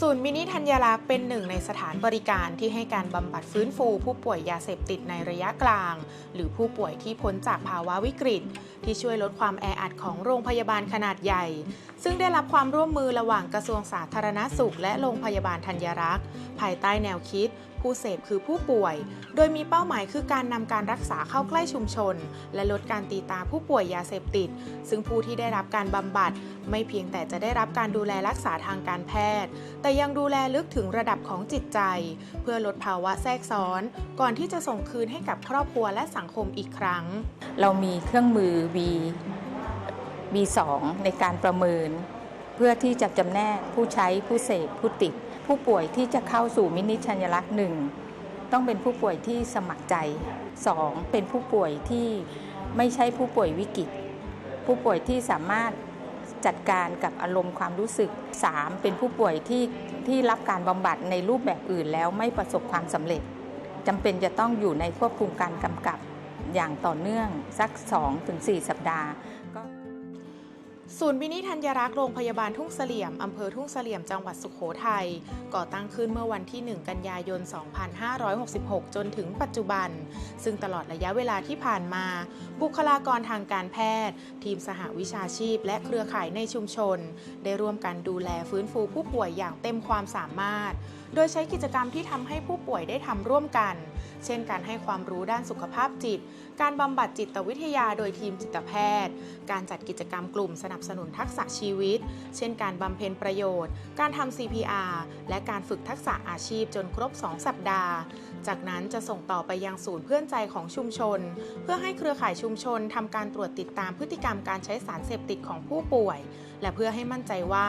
ศูนย์มินิธัญรักษ์เป็นหนึ่งในสถานบริการที่ให้การบำบัดฟื้นฟู ผู้ป่วยยาเสพติดในระยะกลาง หรือผู้ป่วยที่พ้นจากภาวะวิกฤต ที่ช่วยลดความแออัดของโรงพยาบาลขนาดใหญ่ ซึ่งได้รับความร่วมมือระหว่างกระทรวงสาธารณสุข และโรงพยาบาลธัญรักษ์ ภายใต้แนวคิด ผู้เสพคือผู้ป่วย โดยมีเป้าหมายคือการนำการรักษาเข้าใกล้ชุมชน และลดการตีตาผู้ป่วยยาเสพติด ซึ่งผู้ที่ได้รับการบำบัด ไม่เพียงแต่จะได้รับการดูแลรักษาทางการแพทย์ แต่ยังดูแลลึกถึงระดับของจิตใจ เพื่อลดภาวะแทรกซ้อน ก่อนที่จะส่งคืนให้กับครอบครัวและสังคมอีกครั้ง เรามีเครื่องมือ V V2 ในการประเมิน เพื่อที่จะจำแนกผู้ใช้ผู้เสพผู้ติด ผู้ป่วยที่จะเข้าสู่มินิชัญลักษณ์หนึ่งต้องเป็นผู้ป่วยที่สมัครใจ 2. เป็นผู้ป่วยที่ไม่ใช่ผู้ป่วยวิกฤต ผู้ป่วยที่สามารถจัดการกับอารมณ์ความรู้สึก 3. เป็นผู้ป่วยที่ที่รับการบำบัดในรูปแบบอื่นแล้วไม่ประสบความสำเร็จจำเป็นจะต้องอยู่ในควบคุมการกำกับอย่างต่อเนื่องสัก 2-4 สัปดาห์ ศูนย์มินิธัญรักษ์โรงพยาบาลทุ่งเสลี่ยม อำเภอทุ่งเสลี่ยม จังหวัดสุขโขทัย ก่อตั้งขึ้นเมื่อวันที่ 1 กันยายน 2566 จนถึงปัจจุบัน ซึ่งตลอดระยะเวลาที่ผ่านมา บุคลากรทางการแพทย์ ทีมสหวิชาชีพ และเครือข่ายในชุมชน ได้ร่วมกันดูแลฟื้นฟูผู้ป่วยอย่างเต็มความสามารถ โดยใช้กิจกรรมที่ทำให้ผู้ป่วยได้ทำร่วมกัน เช่นการให้ความรู้ด้านสุขภาพจิต การบำบัดจิตวิทยาโดยทีมจิตแพทย์ การจัดกิจกรรมกลุ่มสนับสนุนทักษะชีวิต เช่นการบำเพ็ญประโยชน์ การทำ CPR และการฝึกทักษะอาชีพจนครบ 2 สัปดาห์ จากนั้นจะส่งต่อไปยังศูนย์เพื่อนใจของชุมชน เพื่อให้เครือข่ายชุมชนทำการตรวจติดตามพฤติกรรมการใช้สารเสพติดของผู้ป่วย และเพื่อให้มั่นใจว่า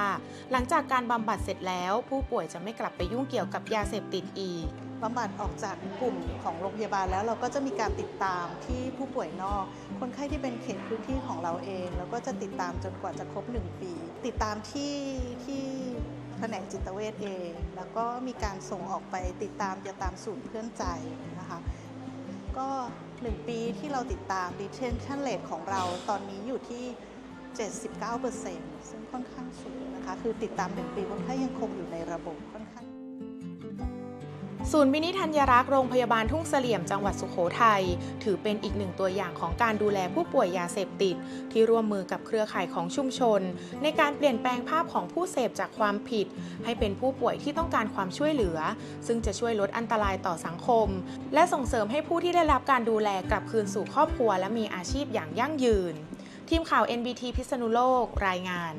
หลังจากการบำบัดเสร็จแล้ว ผู้ป่วยจะไม่กลับไปยุ่งเกี่ยวกับยาเสพติดอีกบำบัดออกจากกลุ่มของโรงพยาบาลแล้วเราก็จะมีการติดตามที่ผู้ป่วยนอก คนไข้ที่เป็นเขตพื้นที่ของเราเอง แล้วก็จะติดตามจนกว่าจะครบ 1 ปี ติดตามที่ที่แผนกจิตเวชเอง แล้วก็มีการส่งออกไปติดตามจะตามศูนย์เพื่อนใจนะคะก็ 1 ปีที่เราติดตาม retention rate ของเราตอนนี้อยู่ที่ 79%ซึ่งค่อนข้างสูงนะคะ คือติดตาม 1 ปีคนไข้ยังคงอยู่ในระบบค่อนข้าง ศูนย์มินิธัญรักษ์โรงพยาบาลทุ่งเสลี่ยมจังหวัดสุขโขทัยถือเป็นอีกหนึ่งตัวอย่างของการดูแลผู้ป่วยยาเสพติด ที่ร่วมมือกับเครือข่ายของชุมชน ในการเปลี่ยนแปลงภาพของผู้เสพจากความผิด ให้เป็นผู้ป่วยที่ต้องการความช่วยเหลือ ซึ่งจะช่วยลดอันตรายต่อสังคม และส่งเสริมให้ผู้ที่ได้รับการดูแลกลับคืนสู่ครอบครัว และมีอาชีพอย่างยั่งยืน ทีมข่าว NBT พิษณุโลกรายงาน